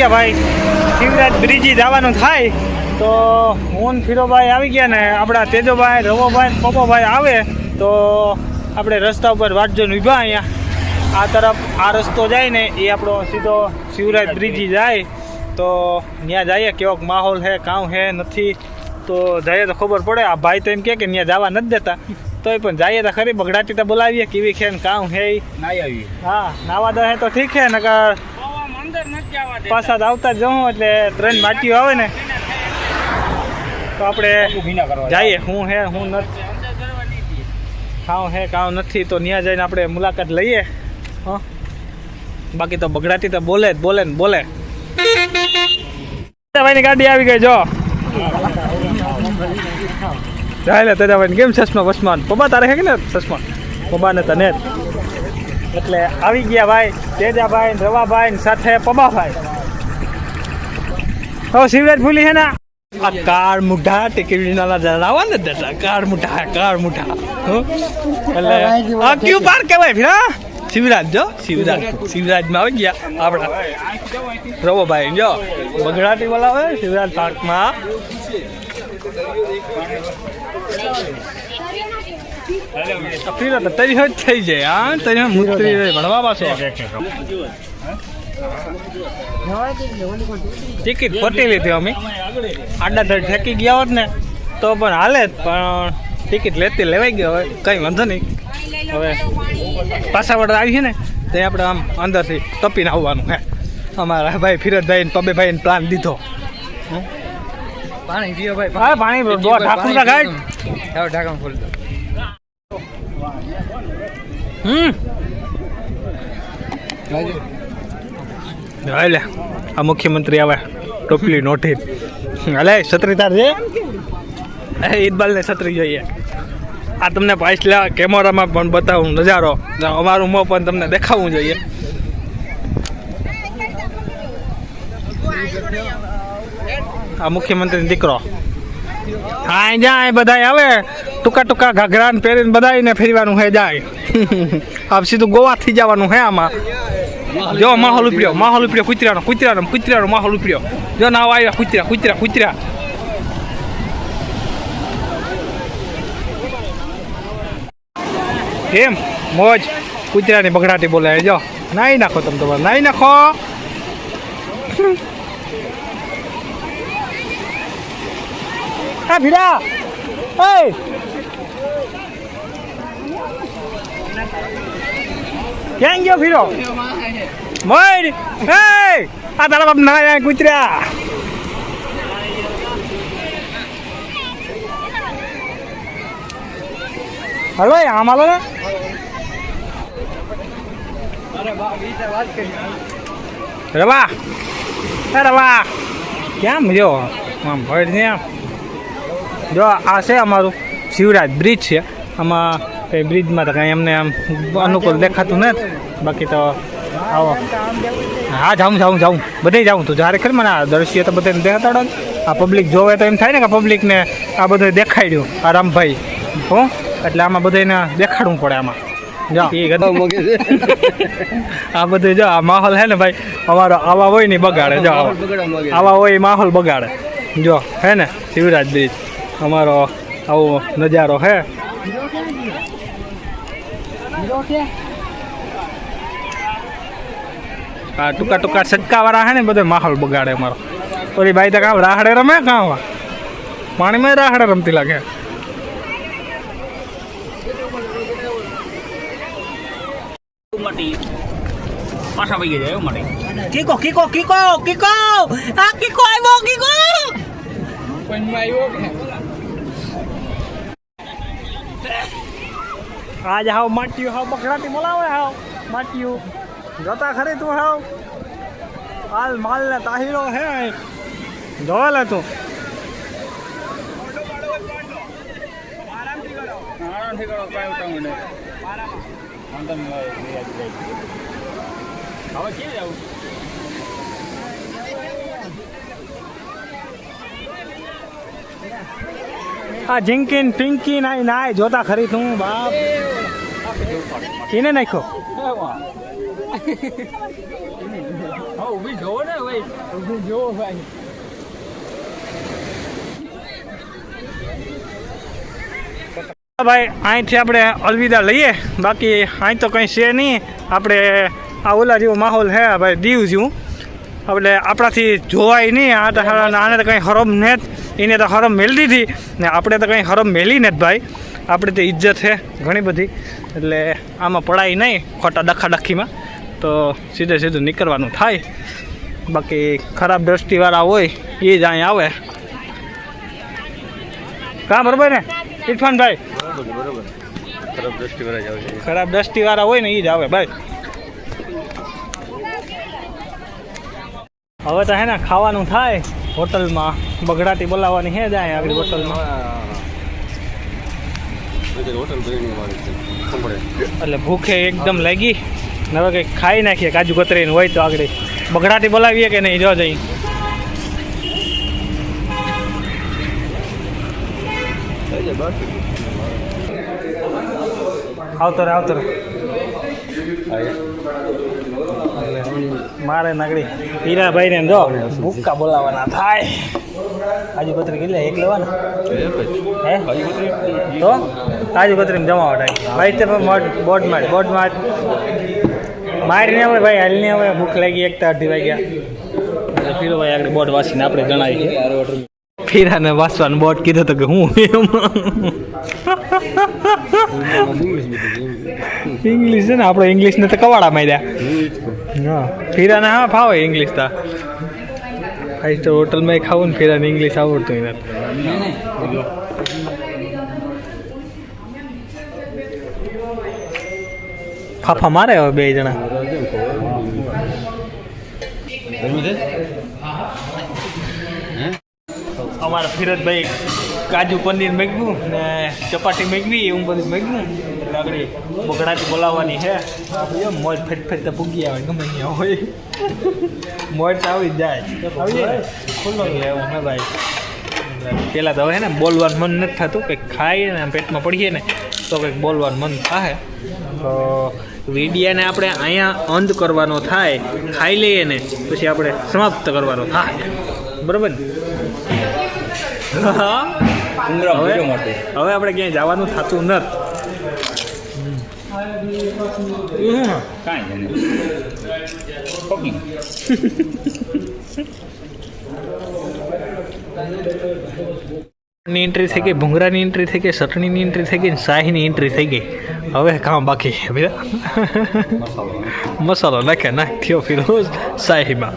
ગયા ભાઈ. શિવરાજ બ્રિજી જવાનું થાય તો હું ને ફીરોભાઈ આવી ગયા ને આપણા તેજોભાઈ રવોભાઈ ને પપ્પોભાઈ આવે તો આપણે રસ્તા ઉપર વાટજોને ઊભા અહીંયા આ તરફ આ રસ્તો જાય ને એ આપણો સીધો શિવરાજ બ્રિજી જાય. તો ત્યાં જઈએ કેવોક માહોલ છે કાં છે નથી. તો જઈએ તો ખબર પડે. આ ભાઈ તો એમ કે ત્યાં જવા નથી દેતા. તોય પણ જઈએ તો ખરી બગડાટી તો બોલાવીએ કેવી છે ને કાં છે ઈ. આવી હા નાવા દે તો ઠીક છે નકર પાછા આવતા જવું એટલે ત્રણ માટીઓ આવે ને. તો આપણે જઈએ. હું હે હું નથી. ખાઉં હે કાઉ નથી તો ત્યાં જઈને આપણે મુલાકાત લઈએ. હા. બાકી તો બગડાતી તો બોલે જ બોલે ને બોલે. ભાઈની ગાડી આવી ગઈ જો. ચાલે તેજાભાઈ કેમ સસમા વસમાન પપ્પા તારે હે કે ને સસમા પપ્પા ને તને જ. એટલે આવી ગયા ભાઈ તેજાભાઈ રવાભાઈ સાથે પબાભાઈ હવે શિવરાજ ભૂલી છે ને? આ કાર મુઢા ટિકિટ ના જણાવવા ને દાદા કાર મુઢા કાર મુઢા. હો? એટલે આ ક્યુ પાર્ક કહેવાય ભીરા શિવરાજ જો? શિવરાજ. શિવરાજમાં આવી ગયા આપણા. રવોભાઈ જો? બગડાટી બોલાવે શિવરાજ પાર્કમાં. ફીરો તો તરી જ થઈ જાય હા? તરી મૂત્રી ભણવા પાછો. ટિકિટ ખોટી લીધી અમે. આડા ધડ ઠેકી ગયા હોત ને તો પણ હાલે પણ ટિકિટ લેતી લેવાઈ ગયો હવે કંઈ વાંધો નહીં. હવે પાછા વડે આવી છે ને તે આપણે આમ અંદરથી તપીને આવવાનું હે. અમારા ભાઈ ફિરતભાઈ ને પબેભાઈ ને પ્લાન દીધો. પાણી પીઓ ભાઈ પાણી ઢાંકણું ઢાંકણ દો. હમ. હાલે. આ મુખ્યમંત્રી આવે. ટોપલી નોટી હાલે, છત્રી તાર છે? એ ઈદબાલ ને છત્રી જોઈએ. આ તમને પાછલા કેમેરામાં પણ બતાવું નજારો. અમારું મોં પણ તમને દેખાવું જોઈએ. આ મુખ્યમંત્રી દીકરો. હા જાય બધા આવે. ટૂંકા ટૂંકા ઘાઘરા ને પહેરીને બધાને ફેરવાનું હે, જાય. આપ સીધું ગોવા થઈ જવાનું હે આમાં. જો, માહોલ ઉપડ્યો માહોલ ઉપડ્યો, કુતરાનો કુતરાનો કુતરાનો માહોલ ઉપડ્યો. જો નાવ આવ્યા કુતરા કુતરા કુતરા. એમ, મોજ. કુતરાની બગડાટી બોલાય, જો. નાઈ નાખો તમે તમારે, નાઈ નાખો. હા ભીડા એ ક્યાં ગયો ફીરો મોર એ આ તારા બાપ ના કુતરા હલો આમ હાલો ને રવા એ રવા કેમ જો આમ ભડ ને આમ જો આ છે અમારું શિવરાજ બ્રિજ છે. આમાં કંઈ બ્રિજમાં તો કાંઈ એમને આમ અનુકૂળ દેખાતું નથી. બાકી તો આવો. હા જાઉં જાઉં જાઉં. બધે જાઉં તો જ્યારે ખરી મને આ દ્રશ્ય તો બધાને દેખાડો આ પબ્લિક જોવે તો એમ થાય ને કે પબ્લિકને આ બધું દેખાડ્યું આ રામભાઈ. હો? એટલે આમાં બધાને દેખાડવું પડે આમાં. જા. આ બધું જો આ માહોલ હે ને ભાઈ અમારો આવા હોય ને બગાડે. જો આવા. હોય માહોલ બગાડે. જો હે ને શિવરાજ બ્રિજ અમારો આવો નજારો હે. આ ટૂંકા ટૂંકા સટકા વાળા હે ને બધો માહોલ બગાડે અમારો. ઓલી બાઈ તો કામ રાહડે રમે કાં પાણીમાં રાહડે રમતી લાગે. પાછા ભાઈ જાય માટે. કીકો કીકો કીકો કીકો! આ કીકો આવ્યો કીકો! આજ હાવ માટ્યું હાવ બકરાટી બોલાવે હાવ. માટ્યું જોતા ખરી તું હાવ. હાલ માલ ને તાહીરો હે જોવે લે તું. હવે ક્યાં જાવું આ જિંકીન પિંકી નાય નાય જોતા ખરી તું બાપ. એને નાખ્યો. જોવો ને ભાઈ. જોવો ભાઈ. ભાઈ અહીંથી આપણે અલવિદા લઈએ. બાકી અહીં તો કંઈ છે નહીં. આપણે આ ઓલા જેવો માહોલ છે ભાઈ દીવ જેવું. એટલે આપણાથી જોવાય નહીં. આ તો આને તો કંઈ હરમ ને જ. એને તો હરમ મેળવી દીધી ને આપણે તો કંઈ હરમ મેલી ને જ ભાઈ. આપણે તો ઇજ્જત છે ઘણી બધી. એટલે આમાં પડાય નહીં ખોટા ડખાડખીમાં. તો સીધે સીધું નીકળવાનું થાય. બાકી ખરાબ દ્રષ્ટિવાળા હોય એ જ અહીં આવે. કાં બરોબર ને? ઇરફાનભાઈ બરોબર ખરાબ દ્રષ્ટિ વરા જાવ ખરાબ દ્રષ્ટિવાળા હોય ને એ જ આવે ભાઈ. હવે તો હે ને ખાવાનું થાય. હોટલમાં બગડાટી બોલાવવાની હે જાય આગળ હોટલમાં. એટલે ભૂખે એકદમ લાગી. ને હવે કંઈક ખાઈ નાખીએ કાજુ કતરીને હોય તો આગળ. બગડાટી બોલાવીએ કે નહીં? જો જઈ. આવતો રે આવતો રે મારે નાગડી હીરાભાઈ ને જો ભૂક્કા બોલાવાના થાય. કાજુ કતરી કેટલા, એક લેવાના? હે? તો કાજુ જમાવટ આવી. ભાઈ, તે બોર્ડ માર બોટ માર. મારીને આવે ભાઈ, હાલને આવે ભૂખ લાગી, એક તો અઢી વાગ્યા. પીરો ભાઈ આગળ બોટ વાસીને આપણે જણાવી ફીરાને વાસવાન બોટ કીધું તો કે હું એમ. ઇંગ્લિશ છે ને આપણે ઇંગ્લિશને તો કવાડા માર્યા. હા ફીરાને હા ફાવે ઇંગ્લિશ તા. ફાઈવ સ્ટાર હોટલમાં ખાવું ને ફીરાને ઇંગ્લિશ આવડતું એને ફાફા મારે હવે બે જણા. અમારા ફિરોજભાઈ કાજુ પનીર મેગવું ને ચપાટી મેગવી એવું બધું મેગવું એટલે આગળ બગડાટી બોલાવવાની છે. મોજ ફેટ ફેટ પૂગી આવે, ગમે ત્યાં હોય. મોજ આવી જાય. ખુલ્લો હે ભાઈ. પહેલાં તો હવે ને બોલવાનું મન નથી થતું, કંઈક ખાઈએ ને પેટમાં પડીએ ને, તો કંઈક બોલવાનું મન થાય. તો વિડિયાને આપણે અહીંયા અંત કરવાનો થાય, ખાઈ લઈએ ને, પછી આપણે સમાપ્ત કરવાનો થાય. બરાબર ને? હવે? હવે આપણે ક્યાંય જવાનું થતું નથી. કાંઈ નહીં. ની એન્ટ્રી થઈ ગઈ ભૂંગરાની એન્ટ્રી થઈ ગઈ ચટણીની એન્ટ્રી થઈ ગઈ શાહીની એન્ટ્રી થઈ ગઈ. હવે કામ બાકી છે ભૈયા મસાલો નાખે નાખ્યો ફિરોઝ શાહીમાં.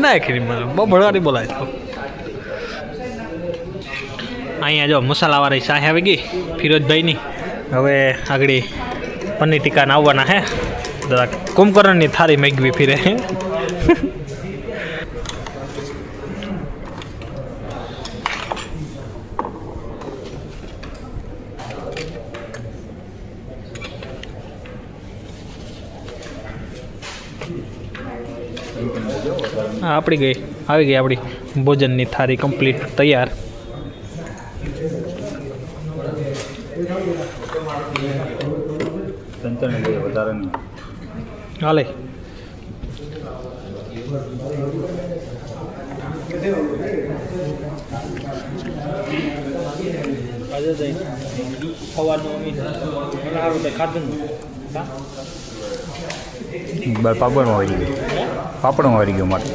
નાખી મને બહુ બોલાય તો. અહીંયા જો મસાલાવાળી શાહી આવી ગઈ, ફિરોજભાઈની. હવે આગળ પનીર ટીકા આવવાના હે. જરાક કુંભકર્ણની થાળી મેગવી ફિરે. આપણી ગઈ. આવી ગઈ આપણી ભોજનની થાળી કમ્પ્લીટ, તૈયાર. લઈએ વધારે નહીં હાલે બસ પાપડમાં વાળી ગયું પાપડમાં વાળી ગયું મારે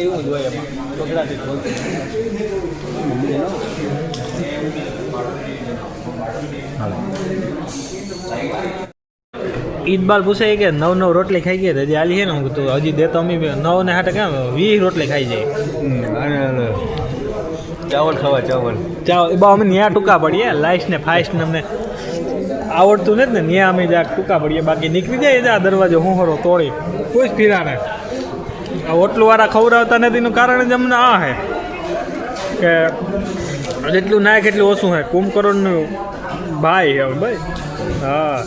એવું જ હોય એમાં ગુજરાતી હાલો ઈદબાલ પૂછે કે નવ નવ રોટલી ખાઈ ગઈ હજી આલી છે ને? હું કીધું હજી દેતો અમે નવ ને હાટે કેમ? વીસ રોટલી ખાઈ જાય. ચાવલ ખાવા ચાવલ. ચાવલ. એ બા અમે ન્યા ટૂંકા પડીએ. લાઈસ ને ફાઈસ ને અમને આવડતું નથી ને. ન્યા અમે જરાક ટૂંકા પડીએ. બાકી નીકળી જાય આ દરવાજો હું હરો તોડી. કોઈ જ ફીરા ને આ હોટલુવાળા ખવડાવતા નથી એનું કારણ જ અમને આ હે કે જેટલું નાય એટલું ઓછું હે. કુંભકરણનું ભાઈ હવે ભાઈ હા.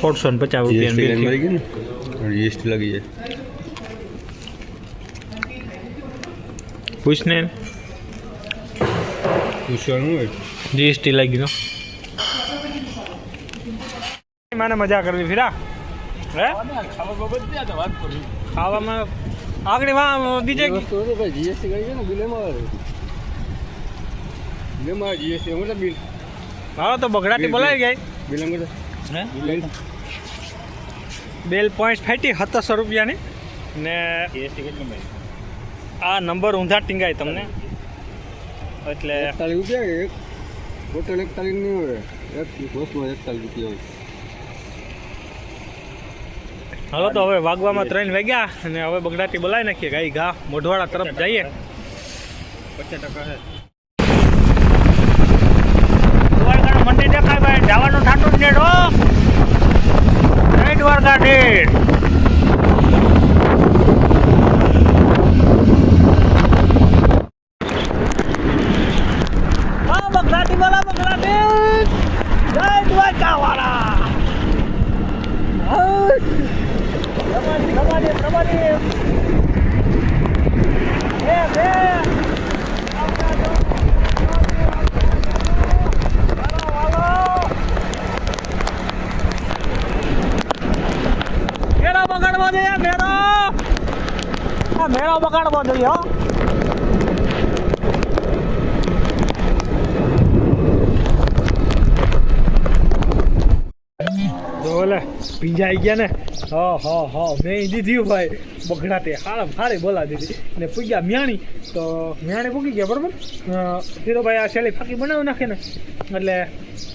સોળસો ને પચાસ રૂપિયા મરી ગઈ ને જીએસટી લાગી જાય. પૂછને પૂછવાનું હોય. જીએસટી લાગી ગયો. મને મજા કરવી ફીરા. હે? ખાવામાં આગળ વા બીજે જીએસટી કરી છે ને બિલ એમાં આવે. બિલ એમાં જીએસટી એમાં બિલ હા તો બગડાટી બોલાવી ગઈ બિલ એમાં હે? બિલ પોઈન્ટ ફાટી સત્તરસો રૂપિયાની. ને જીએસટી કેટલું ભાઈ આ નંબર ઊંધા ટીંગાય તમને. એટલે એકતાલીસ રૂપિયા એક? ટોટલ એકતાલીસ નહીં હોય. એક બસમાં એકતાલીસ રૂપિયા હોય. હાલો તો હવે વાગવામાં ત્રણ વાગ્યા અને હવે બગડાટી બોલાવી નાખીએ. ગાય ઘા મોઢવાડા તરફ જઈએ. મંદિર દેખાય ભાઈ. જવાનું થાતું જ હો જય દ્વારકા ડેટ હા બગડાટી બોલા બગડાટી જય દ્વારકા વાળા પ્રમાણી પ્રમાણી પ્રમાણી બે બે મેળો બગાડવો જોઈએ મેળો. આ મેળો બગાડવો જોઈએ, હો. ગયા ને? હા હા હા, મેં દીધી ભાઈ બગડાટે. હારા, હારે બોલા દીધી. ને પૂગ્યા મ્યાણી. તો મ્યાણી પૂગી ગયા, બરાબર? ધીરોભાઈ આ શેલી ફાકી બનાવી નાખે ને? એટલે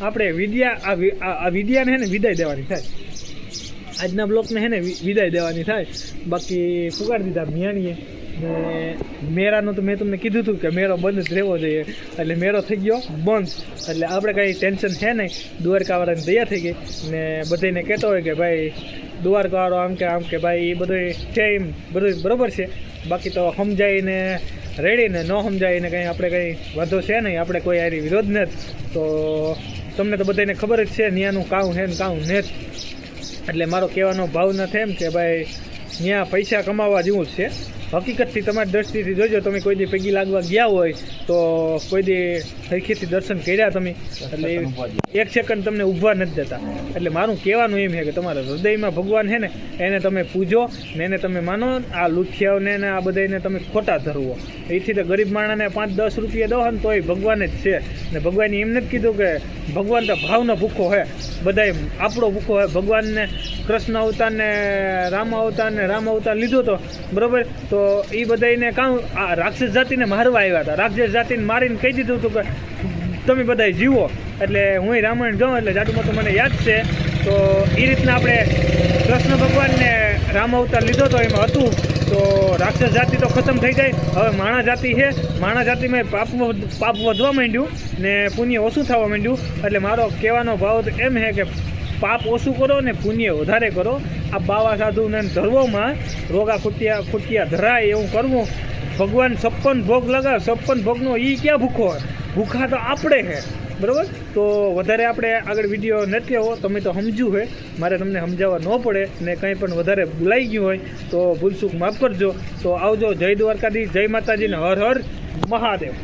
આપણે વિદ્યા આ વિદ્યાને હે ને વિદાય દેવાની થાય. આજના બ્લોકને હે ને વિદાય દેવાની થાય. બાકી ફુગાડી દીધા મિયાણીએ. ને મેરાનું તો મેં તમને કીધું હતું કે મેરો બંધ જ રહેવો જોઈએ. એટલે મેરો થઈ ગયો બંધ. એટલે આપણે કાંઈ ટેન્શન છે નહીં. દ્વારકાવાળાને તૈયાર થઈ ગઈ. ને બધાને કહેતો હોય કે ભાઈ, દ્વારકાવાળો આમ કે આમ કે ભાઈ એ બધું છે એમ. બધું બરાબર છે. બાકી તો સમજાઈને, રેડીને ન સમજાઈને કંઈ આપણે કંઈ વાંધો છે નહીં. આપણે કોઈ આરી વિરોધ નથી. તો તમને તો બધાને ખબર જ છે, ન્યાનું કાઉ હે ને કાઉ ને એટલે મારો કહેવાનો ભાવ નથી એમ કે ભાઈ ત્યાં પૈસા કમાવા જેવું જ છે. હકીકતથી તમારી દ્રષ્ટિથી જોજો તમે કોઈ દી પૈકી લાગવા ગયા હોય તો કોઈ દી સરખીથી દર્શન કર્યા તમે એટલે એક સેકન્ડ તમને ઊભા નથી દેતા. એટલે મારું કહેવાનું એમ છે કે તમારા હૃદયમાં ભગવાન છે ને એને તમે પૂજો ને એને તમે માનો આ લુથિયાઓને ને આ બધાને તમે ખોટા ધરવો. એથી તો ગરીબ માણસને પાંચ દસ રૂપિયા દો ને તોય ભગવાન જ છે. ને ભગવાને એમ નથી કીધું કે ભગવાન તો ભાવનો ભૂખો હે. બધાય આપણો ભૂખો હે. ભગવાનને કૃષ્ણ અવતારને રામ અવતાર ને રામ અવતાર લીધો તો બરાબર? તો એ બધાને કાં આ રાક્ષસ જાતિને મારવા આવ્યા હતા. રાક્ષસ જાતિને મારીને કહી દીધું હતું કે, તમે બધા જીવો. એટલે હું રામાયણ જાઉં એટલે જાડુમાં તો મને યાદ છે. તો એ રીતના આપણે કૃષ્ણ ભગવાનને રામ અવતાર લીધો તો એમાં હતું. તો રાક્ષસ જાતિ તો ખતમ થઈ ગઈ. હવે માણા જાતિ છે. માણા જાતિમાં પાપ પાપ વધવા માંડ્યું ને પુણ્ય ઓછું થવા માંડ્યું. એટલે મારો કહેવાનો ભાવ તો એમ છે કે પાપ ઓછું કરો ને પુણ્ય વધારે કરો. આ બાવા સાધુને ધર્મોમાં રોગા ખૂટિયા ખૂટિયા ધરાય એવું કરવું. ભગવાન છપ્પન ભોગ લગાવ, છપ્પન ભોગનો એ ક્યાં ભૂખો ભૂખા તો આપણે હે. બરાબર? તો વધારે આપણે આગળ વીડિયો નથી આવો. તમે તો સમજ્યું હોય મારે તમને સમજાવવા ન પડે ને કંઈ પણ વધારે ભૂલાઈ ગયું હોય તો ભૂલચૂક માફ કરજો. તો આવજો જય દ્વારકાધીશ, જય માતાજીને હર હર મહાદેવ.